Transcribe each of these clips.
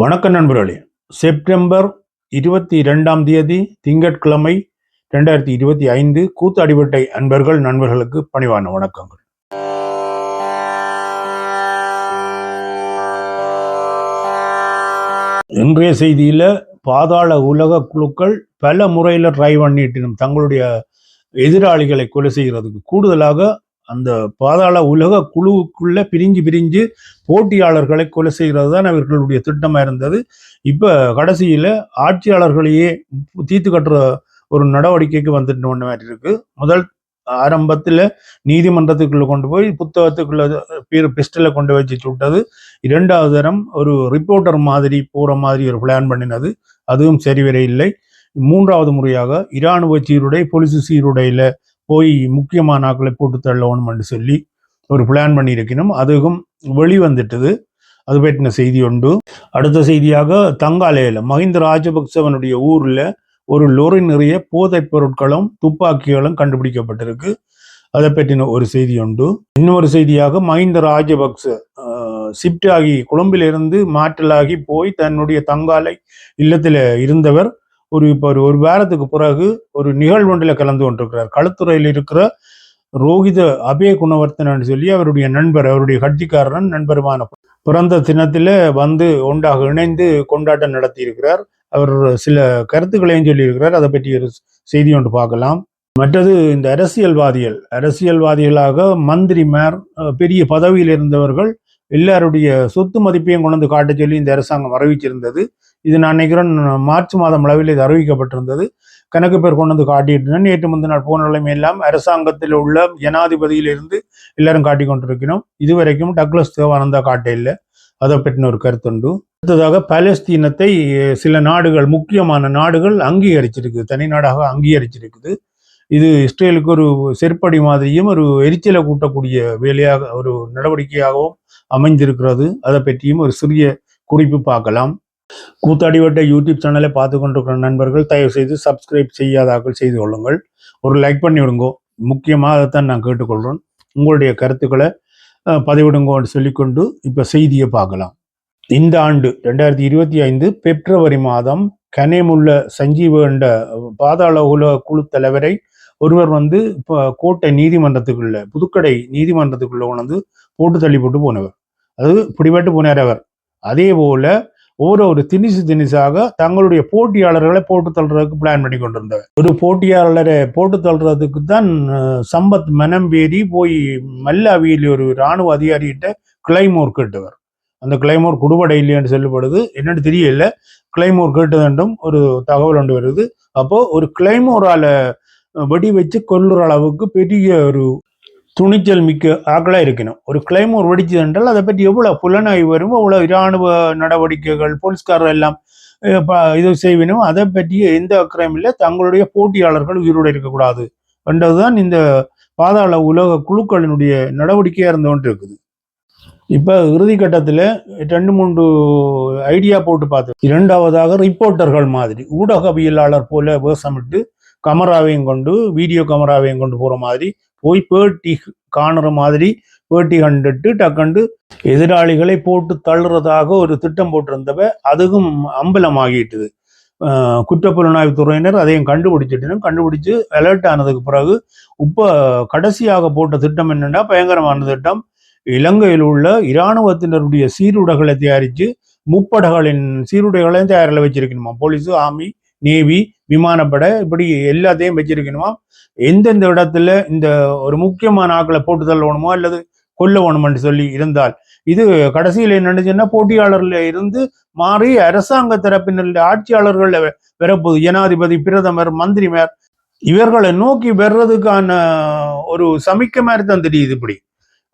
வணக்கம் நண்பர்களே. செப்டம்பர் இருபத்தி இரண்டாம் தேதி திங்கட்கிழமை ரெண்டாயிரத்தி இருபத்தி ஐந்து கூத்தாடிப்பட்டை அன்பர்கள் நண்பர்களுக்கு பணிவான வணக்கங்கள். இன்றைய செய்தியில பாதாள உலக குழுக்கள் பல முறையில் ட்ரை பண்ணிட்டு தங்களுடைய எதிராளிகளை கொலை செய்கிறதுக்கு கூடுதலாக அந்த பாதாள உலக குழுவுக்குள்ள பிரிஞ்சு பிரிஞ்சு போட்டியாளர்களை கொலை செய்கிறது தான் அவர்களுடைய திட்டமா இருந்தது. இப்ப கடைசியில ஆட்சியாளர்களையே தீர்த்து கட்டுற ஒரு நடவடிக்கைக்கு வந்துட்டு ஒன்று மாதிரி இருக்கு. முதல் ஆரம்பத்தில் நீதிமன்றத்துக்குள்ள கொண்டு போய் புத்தகத்துக்குள்ள பிஸ்டலை கொண்டு வச்சு சுட்டது இரண்டாவது தரம் ஒரு ரிப்போர்ட்டர் மாதிரி போகிற மாதிரி ஒரு பிளான் பண்ணினது. அதுவும் சரிவர இல்லை. மூன்றாவது முறையாக இராணுவ சீருடை பொலிசு சீருடையில போய் முக்கியமான ஆக்களை போட்டு தள்ளணும்னு சொல்லி ஒரு பிளான் பண்ணியிருக்கணும். அதுவும் வெளிவந்துட்டது. அது பற்றின செய்தி உண்டு. அடுத்த செய்தியாக தங்காலையில் மஹிந்த ராஜபக்சவனுடைய ஊரில் ஒரு லொரி நிறைய போதைப் பொருட்களும் துப்பாக்கிகளும் கண்டுபிடிக்கப்பட்டிருக்கு. அதை பற்றின ஒரு செய்தி உண்டு. இன்னொரு செய்தியாக மஹிந்த ராஜபக்ச ஷிப்ட் ஆகி கொழும்பிலிருந்து மாற்றலாகி போய் தன்னுடைய தங்காலை இல்லத்தில் இருந்தவர் ஒரு இப்போ ஒரு ஒரு வாரத்துக்கு பிறகு ஒரு நிகழ்வொன்றில் கலந்து கொண்டிருக்கிறார். களத்துறையில் இருக்கிற ரோஹித அபய குணவர்த்தனன்னு சொல்லி அவருடைய நண்பர் அவருடைய கட்சிக்காரன் நண்பருமான பிறந்த தினத்தில் வந்து ஒன்றாக இணைந்து கொண்டாட்டம் நடத்தி இருக்கிறார் அவர் சில கருத்துக்களையும் சொல்லியிருக்கிறார். அதை பற்றி ஒரு செய்தி ஒன்று பார்க்கலாம். மற்றது இந்த அரசியல்வாதிகள் அரசியல்வாதிகளாக மந்திரி மேர் பெரிய பதவியில் இருந்தவர்கள் எல்லாருடைய சொத்து மதிப்பையும் கொண்டு வந்து காட்ட சொல்லி இந்த அரசாங்கம் அறிவிச்சிருந்தது இது நான் நினைக்கிறேன் மார்ச் மாதம் அளவில் இது அறிவிக்கப்பட்டிருந்தது. கணக்கு பேர் கொண்டு வந்து காட்டிட்டு நேற்று முந்தினால் போன நிலைமை எல்லாம் அரசாங்கத்தில் உள்ள ஜனாதிபதியிலிருந்து எல்லாரும் காட்டி கொண்டிருக்கிறோம். இதுவரைக்கும் டக்ளஸ் தேவானந்தா காட்ட இல்லை. அதை பற்றின ஒரு கருத்துண்டு அடுத்ததாக பாலஸ்தீனத்தை சில நாடுகள் முக்கியமான நாடுகள் அங்கீகரிச்சிருக்குது தனி நாடாக அங்கீகரிச்சிருக்குது. இது இஸ்ரேலுக்கு ஒரு செருப்படி மாதிரியும் ஒரு எரிச்சலை கூட்டக்கூடிய வேலையாக ஒரு நடவடிக்கையாகவும் அமைந்திருக்கிறது. அதை பற்றியும் ஒரு சிறிய குறிப்பு பார்க்கலாம். கூத்தாடிவட்ட யூடியூப் சேனலை பார்த்து கொண்டிருக்கிற நண்பர்கள் தயவு செய்து சப்ஸ்கிரைப் செய்யாதாக்கள் செய்து கொள்ளுங்கள். ஒரு லைக் பண்ணி விடுங்கோ முக்கியமாக அதைத்தான் நான் கேட்டுக்கொள்கிறேன் உங்களுடைய கருத்துக்களை பதிவிடுங்கோன்னு சொல்லிக்கொண்டு இப்போ செய்தியை பார்க்கலாம். இந்த ஆண்டு ரெண்டாயிரத்தி இருபத்தி ஐந்து பிப்ரவரி மாதம் கனேமுள்ள சஞ்சீவ என்ற பாதாள உல குழு தலைவரை ஒருவர் வந்து இப்போ கோட்டை நீதிமன்றத்துக்குள்ள புதுக்கடை நீதிமன்றத்துக்குள்ள உணர்ந்து போட்டு தள்ளி போட்டு போனவர். அது பிடிபட்டு போனார் அவர். அதே போல ஒரு திணிசு திணிசாக தங்களுடைய போட்டியாளர்களை போட்டு தள்ளுறதுக்கு பிளான் பண்ணி கொண்டிருந்தவர் ஒரு போட்டியாளரை போட்டு தள்ளுறதுக்கு தான் சம்பத் மனம்பேரி போய் மல்லாவியில் ஒரு இராணுவ அதிகாரிகிட்ட கிளைமோர் கேட்டவர். அந்த கிளைமோர் குடுபடை இல்லைன்னு சொல்லப்படுது என்னன்னு தெரியல. கிளைமோர் கேட்டதுண்டும் ஒரு தகவல் ஒன்று வருது. அப்போ ஒரு கிளைமோரால வெடி வச்சு கொல்லுற அளவுக்கு பெரிய ஒரு துணிச்சல் மிக்க ஆக்களாக இருக்கணும். ஒரு கிளைமோர் வெடிச்சது என்றால் அதை பற்றி எவ்வளவு புலனாய்வு வரும் அவ்வளவு இராணுவ நடவடிக்கைகள் போலீஸ்காரர் எல்லாம் இது செய்வினும் அதை பற்றிய எந்த அக்கறையும் இல்லை. தங்களுடைய போட்டியாளர்கள் உயிரோடு இருக்கக்கூடாது என்றதுதான் இந்த பாதாள உலக குழுக்களினுடைய நடவடிக்கையா இருந்து கொண்டு இருக்குது இப்ப இறுதி கட்டத்துல ரெண்டு மூன்று ஐடியா போட்டு பார்த்தோம் இரண்டாவதாக ரிப்போர்ட்டர்கள் மாதிரி ஊடகவியலாளர் போல வேஷமிட்டு கமராவையும் கொண்டு வீடியோ கமராவையும் கொண்டு போற மாதிரி போய் பேட்டி காணுற மாதிரி பேட்டி கண்டுட்டு டக்கண்டு எதிராளிகளை போட்டு தள்ளுறதாக ஒரு திட்டம் போட்டிருந்தவ அதுவும் அம்பலமாகிட்டுது. குற்றப்புலனாய்வு துறையினர் அதையும் கண்டுபிடிச்சிட்டு கண்டுபிடிச்சு அலர்ட் ஆனதுக்கு பிறகு இப்போ கடைசியாக போட்ட திட்டம் என்னென்னா பயங்கரமான திட்டம். இலங்கையில் உள்ள இராணுவத்தினருடைய சீருடைகளை தயாரித்து முப்படைகளின் சீருடைகளையும் தயாரில் வச்சிருக்கணுமா? போலீஸு ஆர்மி நேவி விமானப்படை இப்படி எல்லாத்தையும் வச்சிருக்கணுமா? எந்தெந்த இடத்துல இந்த ஒரு முக்கியமான ஆக்களை போட்டு தள்ளணுமோ அல்லது கொல்ல வேணுமென்று சொல்லி இருந்தால் இது கடைசியில் என்னச்சுன்னா போட்டியாளர்ல இருந்து மாறி அரசாங்க தரப்பினர் ஆட்சியாளர்கள் வரப்போகுது. ஜனாதிபதி பிரதமர் மந்திரிமார் இவர்களை நோக்கி வர்றதுக்கான ஒரு சமிக்க மாதிரி தான் தெரியுது இப்படி.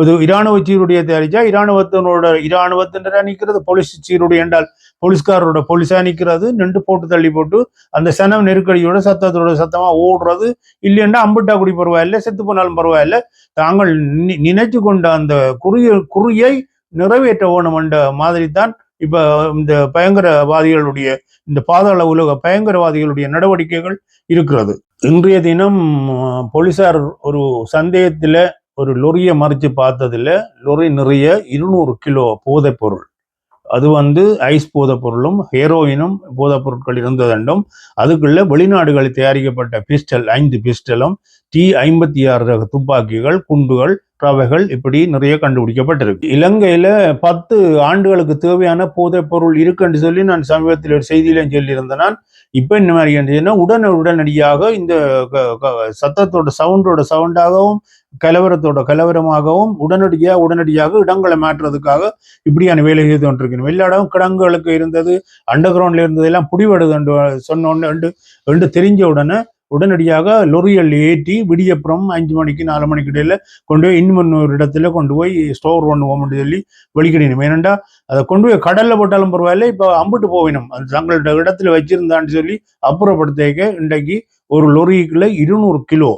இது இராணுவ சீருடைய தயாரிச்சா இராணுவத்தினோட இராணுவத்தினரா நிற்கிறது போலீஸ் சீருடைய என்றால் போலீஸ்காரரோட போலீஸா நிற்கிறது நின்று போட்டு தள்ளி போட்டு அந்த சனம் நெருக்கடியோட சத்தத்தோட சத்தமா ஓடுறது. இல்லைன்னா அம்பிட்டா குடி பரவாயில்ல செத்து போனாலும் பரவாயில்ல. தாங்கள் நினைச்சு கொண்ட அந்த குறிய குறியை நிறைவேற்ற வேணும் என்ற மாதிரி தான் இப்ப இந்த பயங்கரவாதிகளுடைய இந்த பாதாள உலக பயங்கரவாதிகளுடைய நடவடிக்கைகள் இருக்கிறது. இன்றைய தினம் போலீசார் ஒரு சந்தேகத்துல ஒரு லொரியை மறித்து பார்த்ததுல லொரி நிறைய இருநூறு கிலோ போதைப் பொருள் அது வந்து ஐஸ் போதைப் பொருளும் ஹீரோயினும் போதைப் பொருட்கள் இருந்ததென்றும் வெளிநாடுகளில் தயாரிக்கப்பட்ட பிஸ்டல் ஐந்து பிஸ்டலும் டி ஐம்பத்தி ஆறு ரக துப்பாக்கிகள் குண்டுகள் ரவைகள் இப்படி நிறைய கண்டுபிடிக்கப்பட்டிருக்கு. இலங்கையில் பத்து ஆண்டுகளுக்கு தேவையான போதைப் பொருள் இருக்குன்னு சொல்லி நான் சமீபத்தில் ஒரு செய்தியிலும் சொல்லியிருந்தேன் நான் இப்போ இந்த மாதிரி உடனே உடனடியாக இந்த க- சத்தத்தோட சவுண்டோட சவுண்டாகவும் கலவரத்தோட கலவரமாகவும் உடனடியாக உடனடியாக இடங்களை மாற்றுறதுக்காக இப்படியான வேலை செய்து கொண்டிருக்கணும் எல்லா இடம் கிடங்குகளுக்கு இருந்தது அண்டர் கிரவுண்ட்ல இருந்தது எல்லாம் புடிவடுது என்று சொன்ன உடனே என்று என்று தெரிஞ்ச உடனே உடனடியாக லொரியல் ஏற்றி விடியப்புறம் அஞ்சு மணிக்கு நாலு மணிக்கு இடையில கொண்டு போய் இன்னொரு இடத்துல கொண்டு போய் ஸ்டோர் பண்ணுவோம்னு சொல்லி வெளிக்கிடணும் ஏனண்டா அதை கொண்டு போய் கடல்ல போட்டாலும் பரவாயில்ல இப்போ அம்பிட்டு போவினும். அது தங்களோட இடத்துல வச்சிருந்தான்னு சொல்லி அப்புறப்படுத்திக்க இன்றைக்கு ஒரு லொரிக்குள்ள இருநூறு கிலோ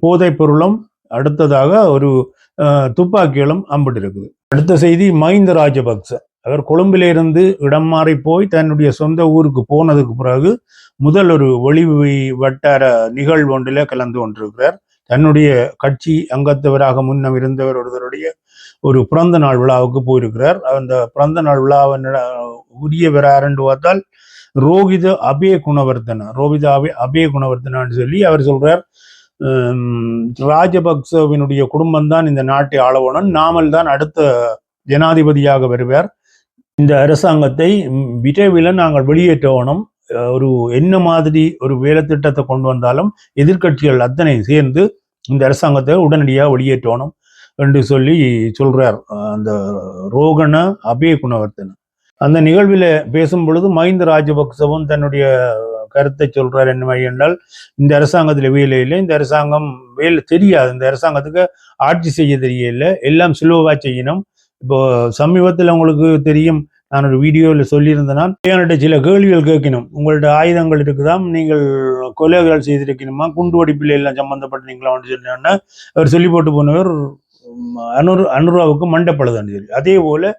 போதைப் பொருளும் அடுத்ததாக ஒரு துப்பாக்கிகளும் அம்பிட்டு இருக்குது. அடுத்த செய்தி மஹிந்த ராஜபக்ச. அவர் கொழும்பிலிருந்து இடம் மாறி போய் தன்னுடைய சொந்த ஊருக்கு போனதுக்கு பிறகு முதல் ஒரு வெளி வட்டார நிகழ்வு ஒன்றில் கலந்து கொண்டிருக்கிறார். தன்னுடைய கட்சி அங்கத்தவராக முன்னம் இருந்தவர் ஒருவருடைய ஒரு பிறந்த நாள் விழாவுக்கு போயிருக்கிறார். அந்த பிறந்த நாள் விழாவை நட- உரியவர் யாருன்னு பார்த்தால் ரோகித அபய குணவர்த்தன ரோஹித அபய அபய குணவர்த்தனான்னு சொல்லி அவர் சொல்றார். ராஜபக்சவினுடைய குடும்பம் தான் இந்த நாட்டை ஆளவனும் நாமல் தான் அடுத்த ஜனாதிபதியாக வருவார். இந்த அரசாங்கத்தை விரைவில் நாங்கள் வெளியேற்றவனும் ஒரு என்ன மாதிரி ஒரு வேலை திட்டத்தை கொண்டு வந்தாலும் எதிர்க்கட்சிகள் அத்தனை சேர்ந்து இந்த அரசாங்கத்தை உடனடியாக வெளியேற்றணும் என்று சொல்லி சொல்றார் அந்த ரோகண அபய குணவர்த்தன். அந்த நிகழ்வில் பேசும் பொழுது மஹிந்த ராஜபக்சவும் தன்னுடைய கருத்தை சொல்றார் என்ன மாதிரி என்றால் இந்த அரசாங்கத்தில் வேலை இல்லை இந்த அரசாங்கம் வேலை தெரியாது இந்த அரசாங்கத்துக்கு ஆட்சி செய்ய தெரியல எல்லாம் சுலோவா செய்யணும். இப்போ சமீபத்தில் உங்களுக்கு தெரியும் நான் ஒரு வீடியோவில் சொல்லியிருந்தேன் சில கேள்விகள் கேட்கணும். உங்கள்ட்ட ஆயுதங்கள் இருக்குதாம் நீங்கள் கொலைகள் செய்திருக்கணுமா குண்டு வெடிப்பில் எல்லாம் சம்பந்தப்பட்டீங்களான்னு சொன்னா அவர் சொல்லி போட்டு போனவர் அனுர் அனுராவுக்கு மண்டப்பழுதான் சொல்லி. அதே போல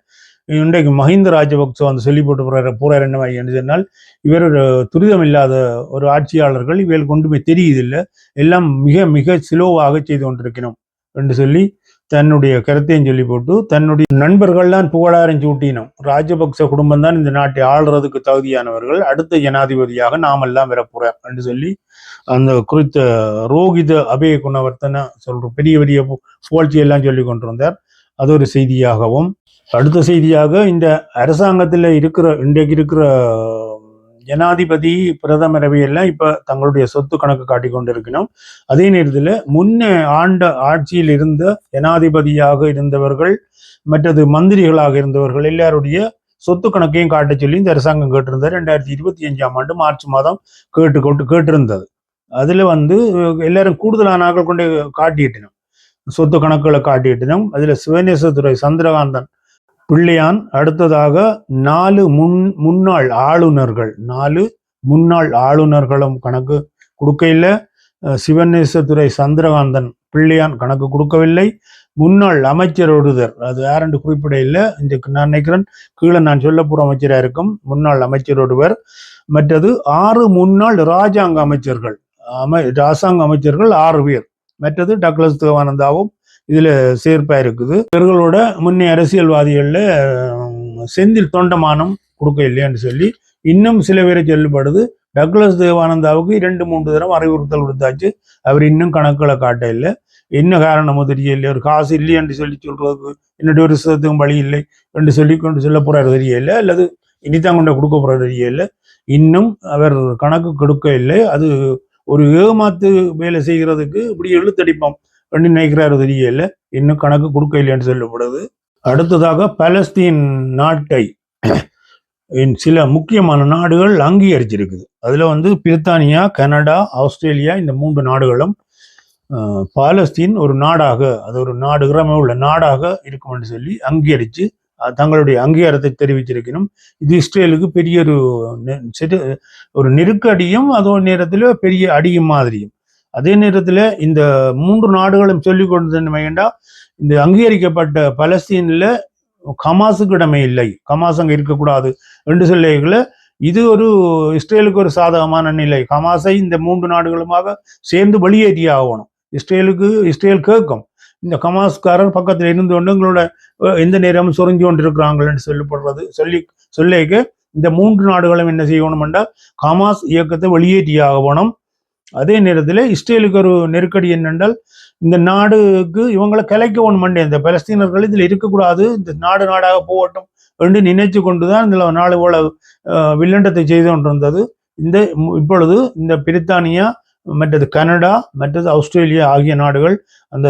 இன்றைக்கு மஹிந்த ராஜபக்ச வந்து சொல்லி போட்டு போற போறார் என்ன என்று சொன்னால் இவர் ஒரு துரிதம் இல்லாத ஒரு ஆட்சியாளர்கள் இவர்கள் கொண்டு போய் தெரியுதில்லை. எல்லாம் மிக மிக சிலோவாக செய்து கொண்டிருக்கணும் என்று சொல்லி தன்னுடைய கருத்தையும் சொல்லி போட்டு தன்னுடைய நண்பர்கள்லாம் புகழாரம் சூட்டினோம். ராஜபக்ச குடும்பம் தான் இந்த நாட்டை ஆள்றதுக்கு தகுதியானவர்கள். அடுத்த ஜனாதிபதியாக நாமெல்லாம் வரப்போறோம் என்று சொல்லி அந்த குறித்த ரோகித அபய குணவர்த்தன சொல்ற பெரிய பெரிய பு- புகழ்ச்சி எல்லாம் சொல்லி கொண்டிருந்தார். அது ஒரு செய்தியாகவும் அடுத்த செய்தியாக இந்த அரசாங்கத்தில் இருக்கிற இன்றைக்கு இருக்கிற ஜனாதிபதி பிரதமர் எல்லாம் இப்ப தங்களுடைய சொத்து கணக்கு காட்டி கொண்டிருக்கணும். அதே நேரத்தில் முன்ன ஆண்ட ஆட்சியில் இருந்த ஜனாதிபதியாக இருந்தவர்கள் மற்றது மந்திரிகளாக இருந்தவர்கள் எல்லாருடைய சொத்து கணக்கையும் காட்ட சொல்லி இந்த அரசாங்கம் கேட்டிருந்தார். ரெண்டாயிரத்தி இருபத்தி அஞ்சாம் ஆண்டு மார்ச் மாதம் கேட்டு கொண்டு கேட்டிருந்தது. அதுல வந்து எல்லாரும் கூடுதலான ஆட்கள் கொண்டு காட்டிட்டனும் சொத்து கணக்குகளை காட்டிட்டனும் அதுல சிவநேசத்துறை சந்திரகாந்தன் பிள்ளையான் அடுத்ததாக நாலு முன் முன்னாள் ஆளுநர்கள். நாலு முன்னாள் ஆளுநர்களும் கணக்கு கொடுக்கையில் சிவநேசத்துறை சந்திரகாந்தன் பிள்ளையான் கணக்கு கொடுக்கவில்லை. முன்னாள் அமைச்சர் ஒருதர் அது யாரென்று குறிப்பிட இல்லை இந்த நான் நினைக்கிறேன் கீழே நான் சொல்ல போகிற அமைச்சராக இருக்கும் முன்னாள் அமைச்சர் ஒருவர். மற்றது ஆறு முன்னாள் ராஜாங்க அமைச்சர்கள் அமை ராசாங்க அமைச்சர்கள் ஆறு பேர். மற்றது டக்ளஸ் தேவானந்தாவும் இதுல சேர்ப்பா இருக்குது இவர்களோட முன்னே அரசியல்வாதிகள்ல செந்தில் தொண்டமானம் கொடுக்க இல்லையான்னு சொல்லி இன்னும் சில பேரை சொல்லப்படுது. டக்ளஸ் தேவானந்தாவுக்கு இரண்டு மூன்று தரம் அறிவுறுத்தல் கொடுத்தாச்சு. அவர் இன்னும் கணக்குகளை காட்ட இல்லை. என்ன காரணமோ தெரியல ஒரு காசு இல்லை என்று சொல்லி சொல்றதுக்கு என்னுடைய ஒரு சிதத்துக்கும் வழி இல்லை என்று சொல்லி கொண்டு சொல்ல போறாரு தெரியல அல்லது இனிதான் கொண்ட கொடுக்க போறாரு தெரியல இன்னும் அவர் கணக்கு கொடுக்க இல்லை. அது ஒரு ஏமாத்து வேலை செய்கிறதுக்கு இப்படி எழுத்தடிப்போம். பண்ணி நினைக்கிறாரு தெரியல. இன்னும் கணக்கு கொடுக்க இல்லைன்னு சொல்லப்படுது. அடுத்ததாக பலஸ்தீன் நாட்டை இன் சில முக்கியமான நாடுகள் அங்கீகரிச்சிருக்குது. அதுல வந்து பிரித்தானியா கனடா ஆஸ்திரேலியா இந்த மூன்று நாடுகளும் பாலஸ்தீன் ஒரு நாடாக அது ஒரு நாடு கிராம உள்ள நாடாக இருக்கும் என்று சொல்லி அங்கீகரித்து தங்களுடைய அங்கீகாரத்தை தெரிவிச்சிருக்கணும் இது இஸ்ரேலுக்கு பெரிய ஒரு ஒரு நெருக்கடியும் அதோ நேரத்தில் பெரிய அடியும் மாதிரியும். அதே நேரத்தில் இந்த மூன்று நாடுகளும் சொல்லிக் கொண்டது வேண்டா இந்த அங்கீகரிக்கப்பட்ட பலஸ்தீனில் கமாஸுக்கு இடமே இல்லை. கமாஸ் அங்கே இருக்கக்கூடாது என்று சொல்லிகளை இது ஒரு இஸ்ரேலுக்கு ஒரு சாதகமான நிலை. ஹமாஸை இந்த மூன்று நாடுகளுமாக சேர்ந்து வெளியேற்றி ஆகணும். இஸ்ரேலுக்கு இஸ்ரேல் கேட்கும். இந்த கமாஸ்காரர் பக்கத்தில் இருந்து கொண்டு எங்களோட எந்த நேரமும் சுரஞ்சு கொண்டு இருக்கிறாங்கன்னு சொல்லப்படுறது. சொல்லி சொல்லிக்க இந்த மூன்று நாடுகளும் என்ன செய்யணும் என்றால் ஹமாஸ் இயக்கத்தை வெளியேற்றியாக வேணும் அதே நேரத்தில் இஸ்ரேலுக்கு ஒரு நெருக்கடி என்னென்றால் இந்த நாடுக்கு இவங்களை கலைக்க மண்டே இந்த பலஸ்தீனர்கள் இதில் இருக்கக்கூடாது இந்த நாடு நாடாக போகட்டும் என்று நினைச்சு கொண்டுதான் இந்த நாடு போல வில்லண்டத்தை செய்து கொண்டிருந்தது. இந்த இப்பொழுது இந்த பிரித்தானியா மற்றது கனடா மற்றது ஆஸ்திரேலியா ஆகிய நாடுகள் அந்த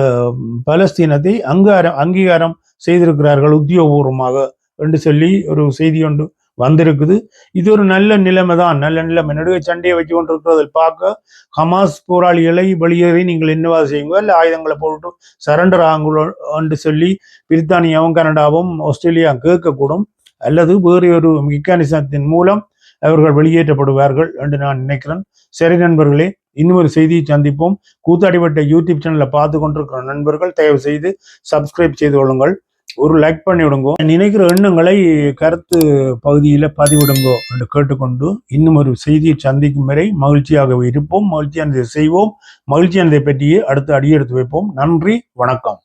பலஸ்தீனத்தை அங்கீகாரம் அங்கீகாரம் செய்திருக்கிறார்கள் உத்தியோகபூர்வமாக என்று சொல்லி ஒரு செய்தி ஒன்று வந்திருக்குது. இது ஒரு நல்ல நிலைமை தான் நல்ல நிலைமை. நடுவே சண்டையை வச்சு கொண்டிருக்கிறதில் பார்க்க ஹமாஸ் போராளிகளை வெளியேறி நீங்கள் என்னவா செய்யுங்க? இல்லை ஆயுதங்களை போட்டு சரண்டர் ஆகுங்களோ என்று சொல்லி பிரித்தானியாவும் கனடாவும் ஆஸ்திரேலியா கேட்கக்கூடும். அல்லது வேறு ஒரு மெக்கானிசத்தின் மூலம் அவர்கள் வெளியேற்றப்படுவார்கள் என்று நான் நினைக்கிறேன். சரி நண்பர்களே இன்னும் ஒரு செய்தியை சந்திப்போம். கூத்தாடிப்பட்ட யூடியூப் சேனலை பார்த்து கொண்டிருக்கிற நண்பர்கள் தயவு செய்து சப்ஸ்கிரைப் செய்து கொள்ளுங்கள். ஒரு லைக் பண்ணி விடுங்கோ நினைக்கிற எண்ணங்களை கருத்து பகுதியில் பதிவிடுங்கோ என்று கேட்டுக்கொண்டு இன்னும் ஒரு செய்தியை சந்திக்கும் வரை மகிழ்ச்சியாக இருப்போம். மகிழ்ச்சியானதை செய்வோம். மகிழ்ச்சியானதை பற்றியே அடுத்து அடியெடுத்து வைப்போம். நன்றி வணக்கம்.